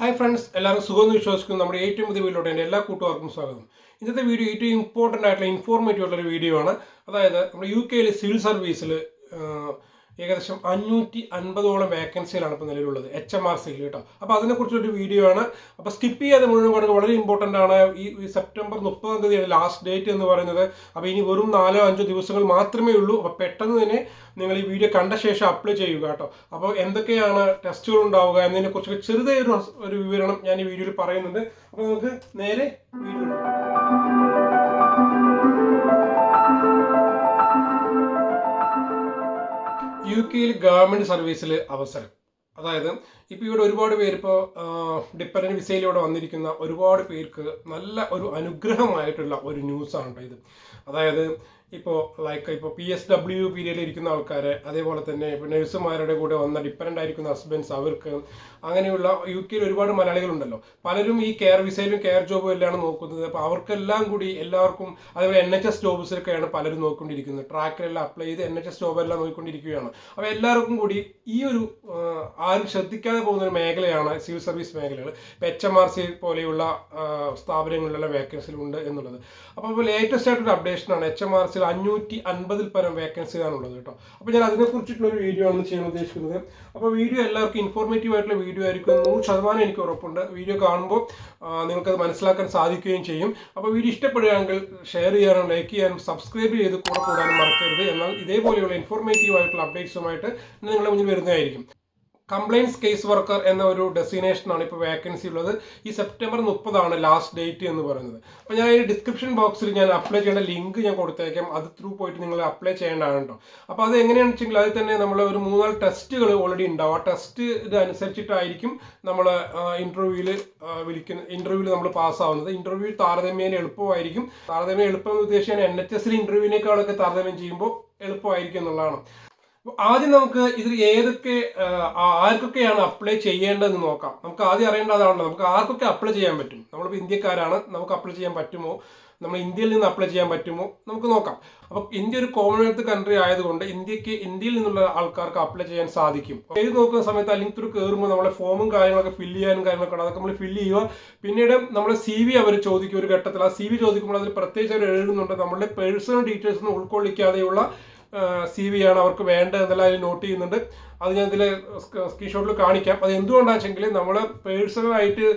Hi friends എല്ലാവരും സുഖമെന്ന് വിശ്വസിക്കുന്നു. നമ്മുടെ ഏറ്റവും പുതിയ വീഡിയോയുടെ എന്റെ എല്ലാ കൂട്ടുകാർക്കും സ്വാഗതം. ഇന്നത്തെ വീഡിയോ ഏറ്റവും ഇമ്പോർട്ടന്റ് ആയിട്ടുള്ള ഇൻഫോർമേറ്റീവ് ആയിട്ടുള്ള ഒരു വീഡിയോ ആണ്. അതായത് നമ്മുടെ യു കെയിൽ സിവിൽ സർവീസിൽ ഏകദേശം അഞ്ഞൂറ്റി അൻപതോളം വേക്കൻസികളാണ് ഇപ്പോൾ നിലവിലുള്ളത് എച്ച് എം ആർ സിയിൽ കേട്ടോ. അപ്പോൾ അതിനെക്കുറിച്ചൊരു വീഡിയോ ആണ്. അപ്പോൾ സ്കിപ്പ് ചെയ്യാതെ മുഴുവൻ കാണുക വളരെ ഇമ്പോർട്ടന്റ് ആണ്. ഈ സെപ്റ്റംബർ മുപ്പതാം തീയതിയാണ് ലാസ്റ്റ് ഡേറ്റ് എന്ന് പറയുന്നത്. അപ്പോൾ ഇനി വെറും നാലോ അഞ്ചോ ദിവസങ്ങൾ മാത്രമേ ഉള്ളൂ. അപ്പോൾ പെട്ടെന്ന് തന്നെ നിങ്ങൾ ഈ വീഡിയോ കണ്ട ശേഷം അപ്ലൈ ചെയ്യുക കേട്ടോ. അപ്പോൾ എന്തൊക്കെയാണ് ടെസ്റ്റുകൾ ഉണ്ടാവുക എന്നതിനെക്കുറിച്ചൊക്കെ ചെറുതായൊരു ഒരു വിവരണം ഞാൻ ഈ വീഡിയോയിൽ പറയുന്നുണ്ട്. അപ്പോൾ നമുക്ക് നേരെ വീഡിയോ യു ഗവൺമെന്റ് സർവീസിൽ അവസരം. അതായത് ഇപ്പോൾ ഇവിടെ ഒരുപാട് പേര് ഇപ്പോൾ ഡിപ്പെൻഡന്റ് വിസയിലൂടെ വന്നിരിക്കുന്ന ഒരുപാട് പേർക്ക് നല്ല ഒരു അനുഗ്രഹമായിട്ടുള്ള ഒരു ന്യൂസാണ് കേട്ടോ ഇത്. അതായത് ഇപ്പോൾ ലൈക്ക് ഇപ്പോൾ പി എസ് ഡബ്ല്യു പീരിയഡിൽ ഇരിക്കുന്ന ആൾക്കാരെ അതേപോലെ തന്നെ ഇപ്പോൾ നഴ്സുമാരുടെ കൂടെ വന്ന ഡിപ്പെൻഡന്റ് ആയിരിക്കുന്ന ഹസ്ബൻഡ്സ് അവർക്ക് അങ്ങനെയുള്ള യു കെയിൽ ഒരുപാട് മലയാളികളുണ്ടല്ലോ. പലരും ഈ കെയർ വിസയിലും കെയർ ജോബും എല്ലാം നോക്കുന്നത് അപ്പോൾ അവർക്കെല്ലാം കൂടി എല്ലാവർക്കും അതേപോലെ എൻ എച്ച് എസ് ജോബ്സിലൊക്കെയാണ് പലരും നോക്കിക്കൊണ്ടിരിക്കുന്നത്. ട്രാക്കിലെല്ലാം അപ്ലൈ ചെയ്ത് എൻ എച്ച് എസ് ജോബെല്ലാം നോക്കിക്കൊണ്ടിരിക്കുകയാണ്. അപ്പോൾ എല്ലാവർക്കും കൂടി ഈ ഒരു ആരും ശ്രദ്ധിക്കാതെ പോകുന്ന ഒരു മേഖലയാണ് സിവിൽ സർവീസ് മേഖലകൾ ഇപ്പം എച്ച് എം ആർ സി പോലെയുള്ള സ്ഥാപനങ്ങളിലുള്ള വേക്കൻസികളുണ്ട് എന്നുള്ളത്. അപ്പോൾ ഇപ്പോൾ ലേറ്റസ്റ്റ് ആയിട്ടൊരു അപ്ഡേഷനാണ് എച്ച് എം ആർ സിയിൽ അഞ്ഞൂറ്റി അൻപതിൽ പരം ഉള്ളത് കേട്ടോ. അപ്പോൾ ഞാൻ അതിനെക്കുറിച്ചിട്ടുള്ള ഒരു വീഡിയോ ആണ് ചെയ്യാൻ ഉദ്ദേശിക്കുന്നത്. അപ്പോൾ വീഡിയോ എല്ലാവർക്കും ഇൻഫോർമേറ്റീവ് ആയിട്ടുള്ള വീഡിയോ ആയിരിക്കും. നൂറ് ശതമാനം എനിക്ക് ഉറപ്പുണ്ട്. വീഡിയോ കാണുമ്പോൾ നിങ്ങൾക്ക് നിങ്ങൾക്കത് മനസ്സിലാക്കാൻ സാധിക്കുകയും ചെയ്യും. അപ്പോൾ വീഡിയോ ഇഷ്ടപ്പെടുകയാണെങ്കിൽ ഷെയർ ചെയ്യാനും ലൈക്ക് ചെയ്യാനും സബ്സ്ക്രൈബ് ചെയ്ത് കൂടെ കൂടാനും മറക്കരുത്. എന്നാൽ ഇതേപോലെയുള്ള ഇൻഫോർമേറ്റീവ് ആയിട്ടുള്ള അപ്ഡേറ്റ്സുമായിട്ട് നിങ്ങളുടെ മുന്നിൽ വരുന്നതായിരിക്കും. കംപ്ലൈൻസ് കേസ് വർക്കർ എന്ന ഒരു ഡെസ്റ്റിനേഷനാണ് ഇപ്പോൾ വേക്കൻസി ഉള്ളത്. ഈ സെപ്റ്റംബർ മുപ്പതാണ് ലാസ്റ്റ് ഡേറ്റ് എന്ന് പറയുന്നത്. അപ്പോൾ ഞാൻ ഈ ഡിസ്ക്രിപ്ഷൻ ബോക്സിൽ ഞാൻ അപ്ലൈ ചെയ്യേണ്ട ലിങ്ക് ഞാൻ കൊടുത്തേക്കാം. അത് ത്രൂ പോയിട്ട് നിങ്ങൾ അപ്ലൈ ചെയ്യേണ്ടതാണ് അപ്പോൾ അത് എങ്ങനെയാണെന്ന് വെച്ചെങ്കിൽ അതിൽ തന്നെ നമ്മൾ ഒരു മൂന്നാൽ ടെസ്റ്റുകൾ ഓൾറെഡി ഉണ്ടാവും. ആ ടെസ്റ്റ് ഇത് അനുസരിച്ചിട്ടായിരിക്കും നമ്മൾ ഇന്റർവ്യൂവിൽ വിളിക്കുന്ന ഇന്റർവ്യൂവിൽ നമ്മൾ പാസ്സാവുന്നത് ഇന്റർവ്യൂ താരതമ്യേന എളുപ്പമായിരിക്കും. താരതമ്യം എളുപ്പം ഉദ്ദേശിച്ചാൽ എൻ എച്ച് എസിൽ ഇന്റർവ്യൂവിനേക്കാളൊക്കെ താരതമ്യം ചെയ്യുമ്പോൾ എളുപ്പമായിരിക്കും എന്നുള്ളതാണ്. ആദ്യം നമുക്ക് ഇതിൽ ഏതൊക്കെ ആർക്കൊക്കെയാണ് അപ്ലൈ ചെയ്യേണ്ടതെന്ന് നോക്കാം. നമുക്ക് ആദ്യം അറിയേണ്ട അതാണല്ലോ. നമുക്ക് ആർക്കൊക്കെ അപ്ലൈ ചെയ്യാൻ പറ്റും? നമ്മളിപ്പോൾ ഇന്ത്യക്കാരാണ്. നമുക്ക് അപ്ലൈ ചെയ്യാൻ പറ്റുമോ? നമ്മൾ ഇന്ത്യയിൽ നിന്ന് അപ്ലൈ ചെയ്യാൻ പറ്റുമോ? നമുക്ക് നോക്കാം. അപ്പോൾ ഇന്ത്യ ഒരു കോമൺവെൽത്ത് കൺട്രി ആയതുകൊണ്ട് ഇന്ത്യയ്ക്ക് ഇന്ത്യയിൽ നിന്നുള്ള ആൾക്കാർക്ക് അപ്ലൈ ചെയ്യാൻ സാധിക്കും. എഴുതി നോക്കുന്ന സമയത്ത് അല്ലെങ്കിൽ ത്രൂ കയറുമ്പോൾ നമ്മളെ ഫോമും കാര്യങ്ങളൊക്കെ ഫില്ല് ചെയ്യാനും കാര്യങ്ങളൊക്കെ ഉണ്ട്. അതൊക്കെ നമ്മൾ ഫില്ല് ചെയ്യുക. പിന്നീട് നമ്മളെ സി വി അവർ ചോദിക്കും ഒരു ഘട്ടത്തിൽ ആ സി വി ചോദിക്കുമ്പോൾ അതിൽ പ്രത്യേകിച്ച് അവർ എഴുതുന്നുണ്ട്. നമ്മുടെ പേഴ്സണൽ ഡീറ്റെയിൽസ് ഒന്നും ഉൾക്കൊള്ളിക്കാതെയുള്ള സി വി ആണ് അവർക്ക് വേണ്ടത് എന്നെല്ലാം അതിൽ നോട്ട് ചെയ്യുന്നുണ്ട്. അത് ഞാൻ ഇതിൽ സ്ക്രീൻഷോട്ടിൽ കാണിക്കാം. അത് എന്തുകൊണ്ടാണെന്ന് വെച്ചെങ്കിൽ നമ്മൾ പേഴ്സണലായിട്ട്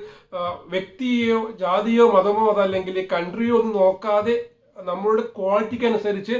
വ്യക്തിയോ ജാതിയോ മതമോ അതല്ലെങ്കിൽ കൺട്രിയോ ഒന്നും നോക്കാതെ നമ്മളുടെ ക്വാളിറ്റിക്ക് അനുസരിച്ച്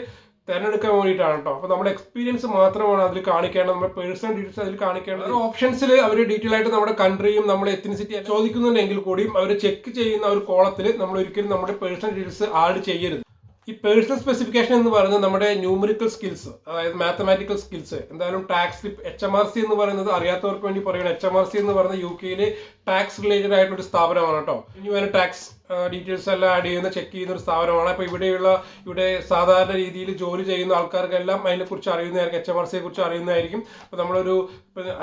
തിരഞ്ഞെടുക്കാൻ വേണ്ടിയിട്ടാണ് കേട്ടോ അപ്പോൾ നമ്മുടെ എക്സ്പീരിയൻസ് മാത്രമാണ് അതിൽ കാണിക്കേണ്ടത്. നമ്മുടെ പേഴ്സണൽ ഡീറ്റെയിൽസ് അതിൽ കാണിക്കേണ്ടത്. ഓപ്ഷൻസിൽ അവർ ഡീറ്റെയിൽ ആയിട്ട് നമ്മുടെ കൺട്രിയും നമ്മുടെ എത്തിനിസിറ്റി ചോദിക്കുന്നുണ്ടെങ്കിൽ കൂടിയും അവർ ചെക്ക് ചെയ്യുന്ന ഒരു കോളത്തിൽ നമ്മൾ ഒരിക്കലും നമ്മുടെ പേഴ്സണൽ ഡീറ്റെയിൽസ് ആഡ് ചെയ്യരുത്. ഈ പേഴ്സണൽ സ്പെസിഫിക്കേഷൻ എന്ന് പറയുന്നത് നമ്മുടെ ന്യൂമറിക്കൽ സ്കിൽസ് അതായത് മാത്തമാറ്റിക്കൽ സ്കിൽസ്. എന്തായാലും tax H M R C എന്ന് പറയുന്നത് അറിയാത്തവർക്ക് വേണ്ടി പറയുന്നത് എച്ച് എം ആർ സി എന്ന് പറയുന്നത് യു കെയിലെ ടാക്സ് റിലേറ്റഡ് ആയിട്ടൊരു സ്ഥാപനമാണ് കേട്ടോ. ഇനി വേറെ ടാക്സ് ഡീറ്റെയിൽസ് എല്ലാം ആഡ് ചെയ്യുന്ന ചെക്ക് ചെയ്യുന്ന ഒരു സ്ഥാപനമാണ്. അപ്പോൾ ഇവിടെയുള്ള ഇവിടെ സാധാരണ രീതിയിൽ ജോലി ചെയ്യുന്ന ആൾക്കാർക്കെല്ലാം അതിനെക്കുറിച്ച് അറിയുന്നതായിരിക്കും എച്ച് എം ആർ സിയെ കുറിച്ച് അറിയുന്നതായിരിക്കും. അപ്പോൾ നമ്മളൊരു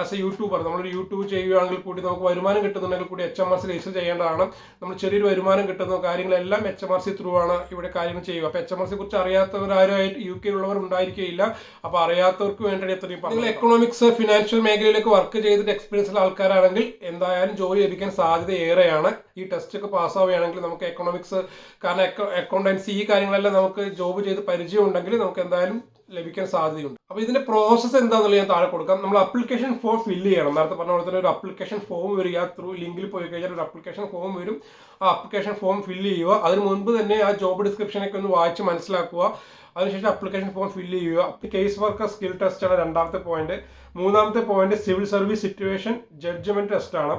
ആസ് എ യൂട്യൂബർ നമ്മളൊരു യൂട്യൂബ് ചെയ്യുകയാണെങ്കിൽ കൂടി നമുക്ക് വരുമാനം കിട്ടുന്നുണ്ടെങ്കിൽ കൂടി H M R C register ചെയ്യേണ്ടതാണ്. നമ്മൾ ചെറിയൊരു വരുമാനം കിട്ടുന്ന കാര്യങ്ങളെല്ലാം H M R C through ആണ് ഇവിടെ കാര്യങ്ങൾ ചെയ്യുക. അപ്പോൾ എച്ച് എം ആർ സിയെ കുറിച്ച് അറിയാത്തവരാരുമായിട്ട് യു കെയിലുള്ളവർ ഉണ്ടായിരിക്കുകയില്ല അപ്പോൾ അറിയാത്തവർക്ക് വേണ്ടി എത്രയും നിങ്ങൾ എക്കണോമിക്സ് ഫിനാൻഷ്യൽ മേഖലയിലേക്ക് വർക്ക് ചെയ്തിട്ട് എക്സ്പീരിയൻസ് ഉള്ള ആൾക്കാരാണെങ്കിൽ എന്തായാലും ലഭിക്കാൻ സാധ്യത ഏറെയാണ്. ഈ ടെസ്റ്റ് ഒക്കെ പാസ്സാവുകയാണെങ്കിൽ നമുക്ക് എക്കണോമിക്സ് കാരണം അക്കൗണ്ടൻസി ഈ കാര്യങ്ങളെല്ലാം നമുക്ക് ജോബ് ചെയ്ത് പരിചയം ഉണ്ടെങ്കിൽ നമുക്ക് എന്തായാലും ലഭിക്കാൻ സാധ്യതയുണ്ട്. അപ്പോൾ ഇതിന്റെ പ്രോസസ്സ് എന്താണെന്നുള്ളത് ഞാൻ താഴെ കൊടുക്കാം. നമ്മൾ അപ്ലിക്കേഷൻ ഫോം ഫില്ല് ചെയ്യണം. നേരത്തെ പറഞ്ഞ പോലെ തന്നെ ഒരു അപ്ലിക്കേഷൻ ഫോം വരിക. ത്രൂ ലിങ്കിൽ പോയി കഴിഞ്ഞാൽ ഒരു അപ്ലിക്കേഷൻ ഫോം വരും. ആ അപ്ലിക്കേഷൻ ഫോം ഫില്ല് ചെയ്യുക. അതിന് മുൻപ് തന്നെ ആ ജോബ് ഡിസ്ക്രിപ്ഷനൊക്കെ ഒന്ന് വായിച്ച് മനസ്സിലാക്കുക. അതിനുശേഷം അപ്ലിക്കേഷൻ ഫോം ഫില്ല് ചെയ്യുക. കേസ് വർക്ക് സ്കിൽ ടെസ്റ്റ് ആണ് രണ്ടാമത്തെ പോയിന്റ് മൂന്നാമത്തെ point civil service situation judgement test ആണ്.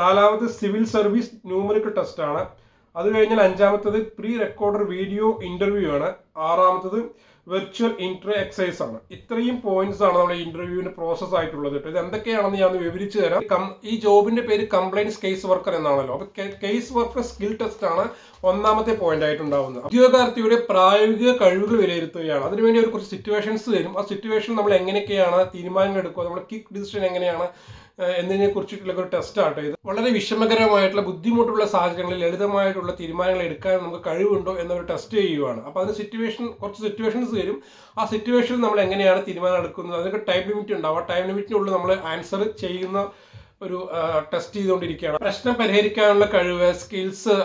നാലാമത് സിവിൽ സർവീസ് ന്യൂമറിക്കൽ ടെസ്റ്റാണ്. അത് കഴിഞ്ഞാൽ അഞ്ചാമത്തത് പ്രീ റെക്കോർഡർ വീഡിയോ ഇന്റർവ്യൂ ആണ്. ആറാമത്തത് വെർച്വൽ ഇന്റർ എക്സസൈസ് ആണ്. ഇത്രയും പോയിന്റ്സ് ആണ് നമ്മുടെ ഇന്റർവ്യൂവിന് പ്രോസസ് ആയിട്ടുള്ളത് ഇത് എന്തൊക്കെയാണെന്ന് ഞാൻ വിവരിച്ചു തരാം. ഈ ജോബിന്റെ പേര് കംപ്ലൈൻസ് കേസ് വർക്കർ എന്നാണല്ലോ. അപ്പൊ കേസ് വർക്കർ സ്കിൽ ടെസ്റ്റ് ആണ് ഒന്നാമത്തെ പോയിന്റ് ആയിട്ടുണ്ടാവുന്നത്. ഉദ്യോഗാർത്ഥിയുടെ പ്രായോഗിക കഴിവുകൾ വിലയിരുത്തുകയാണ്. അതിനുവേണ്ടി ഒരു കുറച്ച് സിറ്റുവേഷൻസ് തരും. ആ സിറ്റുവേഷൻ നമ്മൾ എങ്ങനെയൊക്കെയാണ് തീരുമാനങ്ങൾ എടുക്കുക? നമ്മുടെ കിക്ക് ഡിസിഷൻ എങ്ങനെയാണ്? എന്നതിനെ കുറിച്ചിട്ടുള്ള ഒരു ടെസ്റ്റ് ആട്ടോ ഇത്. വളരെ വിഷമകരമായിട്ടുള്ള ബുദ്ധിമുട്ടുള്ള സാഹചര്യങ്ങളിൽ ലളിതമായിട്ടുള്ള തീരുമാനങ്ങൾ എടുക്കാൻ നമുക്ക് കഴിവുണ്ടോ എന്നൊരു ടെസ്റ്റ് ചെയ്യുവാണ്. അപ്പോൾ അതിന് സിറ്റുവേഷൻ കുറച്ച് സിറ്റുവേഷൻസ് വരും ആ സിറ്റുവേഷനിൽ നമ്മൾ എങ്ങനെയാണ് തീരുമാനം എടുക്കുന്നത്? അതിനൊക്കെ ടൈം ലിമിറ്റ് ഉണ്ടാവും. ആ ടൈം ലിമിറ്റിനുള്ളിൽ നമ്മൾ ആൻസർ ചെയ്യുന്ന ഒരു ടെസ്റ്റ് ചെയ്തുകൊണ്ടിരിക്കുകയാണ്. പ്രശ്നം പരിഹരിക്കാനുള്ള കഴിവ് സ്കിൽസ്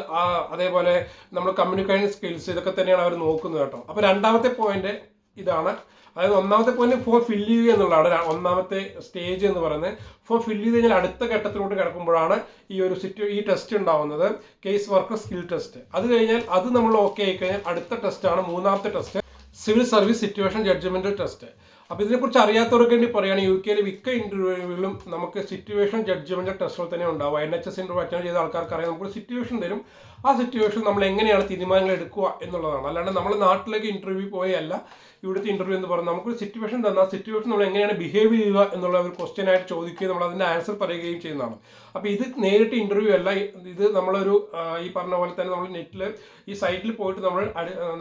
അതേപോലെ നമ്മൾ കമ്മ്യൂണിക്കേഷൻ സ്കിൽസ് ഇതൊക്കെ തന്നെയാണ് അവർ നോക്കുന്നത് കേട്ടോ. അപ്പോൾ രണ്ടാമത്തെ പോയിന്റ് ഇതാണ്. അതായത് ഒന്നാമത്തെ പോയിന്റ് ഫോം ഫില്ല് ചെയ്യുക എന്നുള്ളതാണ് ഒന്നാമത്തെ സ്റ്റേജ് എന്ന് പറയുന്നത്. ഫോം ഫില്ല് ചെയ്ത് കഴിഞ്ഞാൽ അടുത്ത ഘട്ടത്തിലോട്ട് കിടക്കുമ്പോഴാണ് ഈ ഒരു സിറ്റു ഈ ടെസ്റ്റ് ഉണ്ടാവുന്നത്. കേസ് വർക്ക് സ്കിൽ ടെസ്റ്റ് അത് കഴിഞ്ഞാൽ അത് നമ്മൾ ഓക്കെ ആയി കഴിഞ്ഞാൽ അടുത്ത ടെസ്റ്റാണ് മൂന്നാമത്തെ test civil service situation judgemental test അപ്പോൾ ഇതിനെക്കുറിച്ച് അറിയാത്തവർക്ക് വേണ്ടി പറയുകയാണെങ്കിൽ യു കെയിൽ മിക്ക ഇന്റർവ്യൂവിലും നമുക്ക് സിറ്റുവേഷൻ ജഡ്ജ്മെന്റ് ടെസ്റ്റുകൾ തന്നെ ഉണ്ടാവും. N H S interview attend ചെയ്ത ആൾക്കാർക്ക് അറിയാം നമുക്ക് സിറ്റുവേഷൻ തരും. ആ സിറ്റുവേഷൻ നമ്മൾ എങ്ങനെയാണ് തീരുമാനങ്ങൾ എടുക്കുക എന്നുള്ളതാണ്. അല്ലാണ്ട് നമ്മൾ നാട്ടിലേക്ക് ഇന്റർവ്യൂ പോയല്ല ഇവിടുത്തെ ഇന്റർവ്യൂ എന്ന് പറഞ്ഞാൽ നമുക്കൊരു സിറ്റുവേഷൻ തന്നാൽ സിറ്റുവേഷൻ നമ്മൾ എങ്ങനെയാണ് ബിഹേവ് ചെയ്യുക എന്നുള്ള ഒരു ക്വസ്റ്റ്യൻ ആയിട്ട് ചോദിക്കുകയും നമ്മൾ അതിന്റെ ആൻസർ പറയുകയും ചെയ്യുന്നതാണ്. അപ്പോൾ ഇത് നേരിട്ട് ഇന്റർവ്യൂ അല്ല. ഇത് നമ്മളൊരു ആ, ഈ പറഞ്ഞ പോലെ തന്നെ നമ്മൾ നെറ്റിൽ ഈ സൈറ്റിൽ പോയിട്ട് നമ്മൾ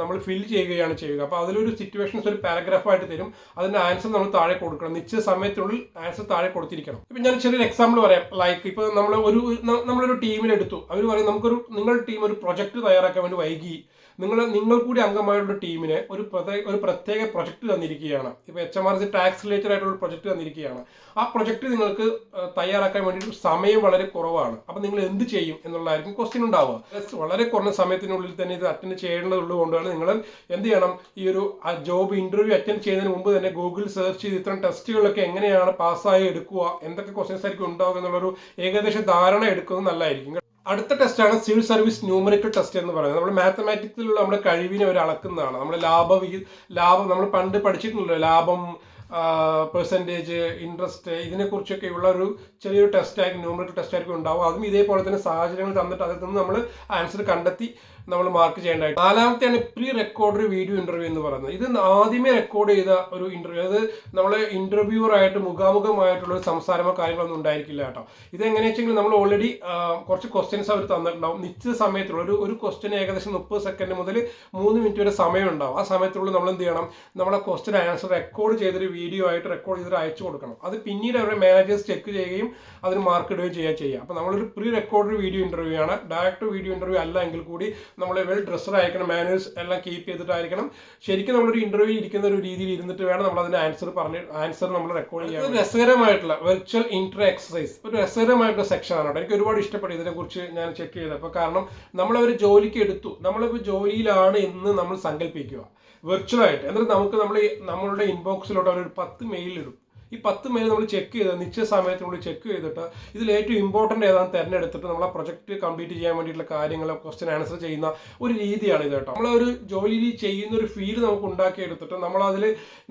നമ്മൾ ഫിൽ ചെയ്യുകയാണ് ചെയ്യുക. അപ്പോൾ അതിലൊരു സിറ്റുവേഷൻസ് ഒരു പാരഗ്രാഫായിട്ട് തരും. അതിന്റെ ആൻസർ നമ്മൾ താഴെ കൊടുക്കണം. നിശ്ചിത സമയത്തിനുള്ളിൽ ആൻസർ താഴെ കൊടുത്തിരിക്കണം. ഇപ്പം ഞാൻ ചെറിയൊരു എക്സാമ്പിൾ പറയാം. ലൈക്ക് ഇപ്പോൾ നമ്മൾ ഒരു നമ്മളൊരു ടീമിലെടുത്തു അവർ പറയും നമുക്കൊരു നിങ്ങളുടെ ടീം ഒരു പ്രൊജക്ട് തയ്യാറാക്കാൻ വേണ്ടി വൈകി. നിങ്ങൾ നിങ്ങൾ കൂടി അംഗമായുള്ള ടീമിന് ഒരു പ്രത്യേക ഒരു പ്രത്യേക പ്രൊജക്ട് തന്നിരിക്കുകയാണ്. ഇപ്പോൾ H M R C tax related ആയിട്ടുള്ള പ്രൊജക്ട് തന്നിരിക്കുകയാണ്. ആ പ്രൊജക്ട് നിങ്ങൾക്ക് തയ്യാറാക്കാൻ വേണ്ടി സമയം വളരെ കുറവാണ്. അപ്പം നിങ്ങൾ എന്ത് ചെയ്യും എന്നുള്ളതായിരിക്കും ക്വസ്റ്റ്യൻ ഉണ്ടാവുക. വളരെ കുറഞ്ഞ സമയത്തിനുള്ളിൽ തന്നെ ഇത് അറ്റൻഡ് ചെയ്യേണ്ടതുള്ളത് കൊണ്ടാണ് നിങ്ങൾ എന്ത് ചെയ്യണം? ഈ ഒരു ജോബ് ഇന്റർവ്യൂ അറ്റൻഡ് ചെയ്യുന്നതിന് മുമ്പ് തന്നെ ഗൂഗിൾ സെർച്ച് ചെയ്ത് ഇത്തരം ടെസ്റ്റുകളൊക്കെ എങ്ങനെയാണ് പാസ്സായി എടുക്കുക? എന്തൊക്കെ ക്വസ്റ്റ്യൻസ് ആയിരിക്കും ഉണ്ടാവുക എന്നുള്ളൊരു ഏകദേശ ധാരണ എടുക്കുന്നത് നല്ലതായിരിക്കും. അടുത്ത ടെസ്റ്റാണ് സിവിൽ സർവീസ് ന്യൂമറിക്കൽ ടെസ്റ്റ് എന്ന് പറയുന്നത്. നമ്മൾ മാത്തമാറ്റിക്സിലുള്ള നമ്മുടെ കഴിവിനെ ഒരു അളക്കുന്നതാണ്. നമ്മൾ ലാഭ ലാഭം നമ്മൾ പണ്ട് പഠിച്ചിട്ടുണ്ടല്ലോ ലാഭം പെർസെന്റേജ് ഇൻട്രസ്റ്റ് ഇതിനെക്കുറിച്ചൊക്കെയുള്ള ഒരു ചെറിയൊരു ടെസ്റ്റ് ആയിരിക്കും ന്യൂമറിക്കൽ ടെസ്റ്റ് ആയിരിക്കും ഉണ്ടാവും അതും ഇതേപോലെ തന്നെ സാഹചര്യങ്ങൾ തന്നിട്ട് അതിൽ നിന്ന് നമ്മൾ ആൻസർ കണ്ടെത്തി നമ്മൾ മാർക്ക് ചെയ്യേണ്ടതായിട്ട്. നാലാമത്തെയാണ് പ്രീ റെക്കോർഡ് വീഡിയോ ഇന്റർവ്യൂ എന്ന് പറയുന്നത്. ഇത് ആദ്യമേ റെക്കോർഡ് ചെയ്ത ഒരു ഇന്റർവ്യൂ അത് നമ്മൾ ഇന്റർവ്യൂവർ ആയിട്ട് മുഖാമുഖമായിട്ടുള്ള ഒരു സംസാരമോ കാര്യങ്ങളൊന്നും ഉണ്ടായിരിക്കില്ല കേട്ടോ. ഇത് എങ്ങനെയാ നമ്മൾ ഓൾറെഡി കുറച്ച് ക്വസ്റ്റ്യൻസ് അവർ തന്നിട്ടുണ്ടാവും. നിശ്ചിത സമയത്തുള്ള ഒരു ഒരു ക്വസ്റ്റ്യൻ ഏകദേശം മുപ്പത് സെക്കൻഡ് മുതൽ മൂന്ന് മിനിറ്റ് വരെ സമയം ഉണ്ടാവും. ആ സമയത്തുള്ളിൽ നമ്മൾ എന്ത് ചെയ്യണം? നമ്മളെ ക്വസ്റ്റ്യൻ ആൻസർ റെക്കോർഡ് ചെയ്തൊരു വീഡിയോ ആയിട്ട് റെക്കോർഡ് ചെയ്തിട്ട് അയച്ചു കൊടുക്കണം. അത് പിന്നീട് അവരുടെ മാനേജേഴ്സ് ചെക്ക് ചെയ്യുകയും അതിന് മാർക്ക് ഇടുകയും ചെയ്യാൻ ചെയ്യുക അപ്പോൾ നമ്മളൊരു പ്രീ റെക്കോർഡ് വീഡിയോ ഇന്റർവ്യൂ ആണ്. ഡയറക്ട് വീഡിയോ ഇന്റർവ്യൂ അല്ല എങ്കിൽ കൂടി നമ്മൾ വെൽ ഡ്രസ്സർ ആയിരിക്കണം മാനേഴ്സ് എല്ലാം കീപ്പ് ചെയ്തിട്ടായിരിക്കണം. ശരിക്കും നമ്മളൊരു ഇന്റർവ്യൂ ഇരിക്കുന്ന ഒരു രീതിയിൽ ഇരുന്നിട്ട് വേണം നമ്മൾ അതിന് ആൻസർ പറഞ്ഞ് ആൻസർ നമ്മൾ റെക്കോർഡ് ചെയ്യാൻ രസകരമായിട്ടുള്ള വെർച്വൽ ഇന്റർ എക്സസൈസ് ഒരു രസകരമായിട്ടുള്ള സെക്ഷൻ ആണ് കേട്ടോ. എനിക്ക് ഒരുപാട് ഇഷ്ടപ്പെട്ടു ഇതിനെക്കുറിച്ച് ഞാൻ ചെക്ക് ചെയ്തപ്പോൾ കാരണം നമ്മളവർ ജോലിക്ക് എടുത്തു. നമ്മളിപ്പോൾ ജോലിയിലാണ് എന്ന് നമ്മൾ സങ്കല്പിക്കുക. വെർച്വൽ ആയിട്ട്. എന്നിട്ട് നമുക്ക് നമ്മൾ നമ്മളുടെ ഇൻബോക്സിലോട്ട് അവർ ഒരു പത്ത് മെയിൽ ഇടും. ഈ പത്ത് മെയിൽ നമ്മൾ ചെക്ക് ചെയ്ത് നിശ്ചയ സമയത്തിനുള്ളിൽ ചെക്ക് ചെയ്തിട്ട് ഇതിൽ ഏറ്റവും ഇമ്പോർട്ടന്റ് ഏതാണ് തിരഞ്ഞെടുത്തിട്ട് നമ്മളെ പ്രൊജക്റ്റ് കംപ്ലീറ്റ് ചെയ്യാൻ വേണ്ടിയിട്ടുള്ള കാര്യങ്ങൾ ക്വസ്റ്റ്യൻ ആൻസർ ചെയ്യുന്ന ഒരു രീതിയാണ് ഇത് കേട്ടോ. നമ്മളൊരു ജോലി ചെയ്യുന്ന ഒരു ഫീൽ നമുക്ക് ഉണ്ടാക്കിയെടുത്തിട്ട് നമ്മളതിൽ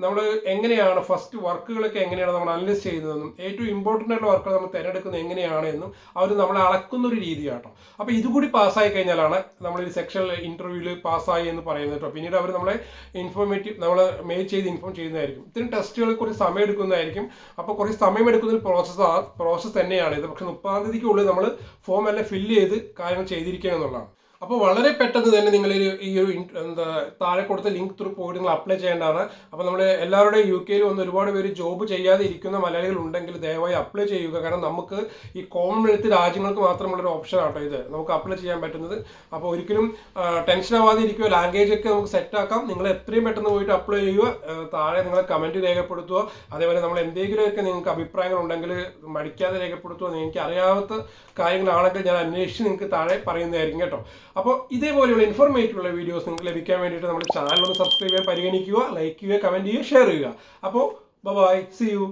നമ്മൾ എങ്ങനെയാണ് ഫസ്റ്റ് വർക്കുകളൊക്കെ എങ്ങനെയാണ് നമ്മൾ അനലൈസ് ചെയ്യുന്നതെന്നും ഏറ്റവും ഇമ്പോർട്ടന്റ് ആയിട്ടുള്ള വർക്കുകൾ നമ്മൾ തിരഞ്ഞെടുക്കുന്നത് എങ്ങനെയാണ് എന്നും അവർ നമ്മളെ അളക്കുന്ന ഒരു രീതി കേട്ടോ. അപ്പോൾ ഇതുകൂടി പാസ്സായി കഴിഞ്ഞാലാണ് നമ്മൾ ഈ സെക്ഷൻ ഇന്റർവ്യൂവിൽ പാസ്സായി എന്ന് പറയുന്നത് കേട്ടോ. പിന്നീട് അവർ നമ്മളെ ഇൻഫോർമേറ്റീവ് നമ്മൾ മെയിൽ ചെയ്ത് ഇൻഫോം ചെയ്യുന്നതായിരിക്കും. ഇത്തരം ടെസ്റ്റുകൾ കുറച്ച് സമയം എടുക്കുന്നതായിരിക്കും. അപ്പോൾ കുറച്ച് സമയമെടുക്കുന്ന ഒരു പ്രോസസ്സ് പ്രോസസ്സ് തന്നെയാണ്. ഇത് പക്ഷെ മുപ്പതാം തീയതിക്കുള്ളിൽ നമ്മൾ ഫോം എല്ലാം ഫില്ല് ചെയ്ത് കാര്യങ്ങൾ ചെയ്തിരിക്കുക എന്നുള്ളതാണ്. അപ്പോൾ വളരെ പെട്ടെന്ന് തന്നെ നിങ്ങൾ ഈ ഒരു എന്താ താഴെ കൊടുത്ത ലിങ്ക് ത്രൂ പോയി നിങ്ങൾ അപ്ലൈ ചെയ്യേണ്ടതാണ്. അപ്പോൾ നമ്മൾ എല്ലാവരുടെയും യു കെയിൽ വന്ന് ഒരുപാട് പേര് ജോബ് ചെയ്യാതെ ഇരിക്കുന്ന മലയാളികൾ ഉണ്ടെങ്കിൽ ദയവായി അപ്ലൈ ചെയ്യുക. കാരണം നമുക്ക് ഈ കോമൺവെൽത്ത് രാജ്യങ്ങൾക്ക് മാത്രമുള്ള ഒരു ഓപ്ഷൻ ആട്ടോ ഇത്. നമുക്ക് അപ്ലൈ ചെയ്യാൻ പറ്റുന്നത്. അപ്പോൾ ഒരിക്കലും ടെൻഷൻ ആവാതെ ഇരിക്കുക. ലാംഗ്വേജ് ഒക്കെ നമുക്ക് സെറ്റ് ആക്കാം. നിങ്ങൾ എത്രയും പെട്ടെന്ന് പോയിട്ട് അപ്ലൈ ചെയ്യുക. താഴെ നിങ്ങളെ കമന്റ് രേഖപ്പെടുത്തുക. അതേപോലെ നമ്മൾ എന്തെങ്കിലുമൊക്കെ നിങ്ങൾക്ക് അഭിപ്രായങ്ങൾ ഉണ്ടെങ്കിൽ മടിക്കാതെ രേഖപ്പെടുത്തുക നിങ്ങൾക്ക് അറിയാത്ത കാര്യങ്ങളാണെങ്കിൽ ഞാൻ അന്വേഷിച്ച് നിങ്ങൾക്ക് താഴെ പറയുന്നതായിരിക്കും കേട്ടോ. അപ്പോൾ ഇതേപോലെയുള്ള ഇൻഫോർമേറ്റീവ് ഉള്ള വീഡിയോസ് നിങ്ങൾക്ക് ലഭിക്കാൻ വേണ്ടിയിട്ട് നമ്മുടെ ചാനൽ ഒന്ന് സബ്സ്ക്രൈബ് ചെയ്യാൻ പരിഗണിക്കുക ലൈക്ക് ചെയ്യുക കമന്റ് ചെയ്യുക ഷെയർ ചെയ്യുക. അപ്പോൾ ബൈ സി യു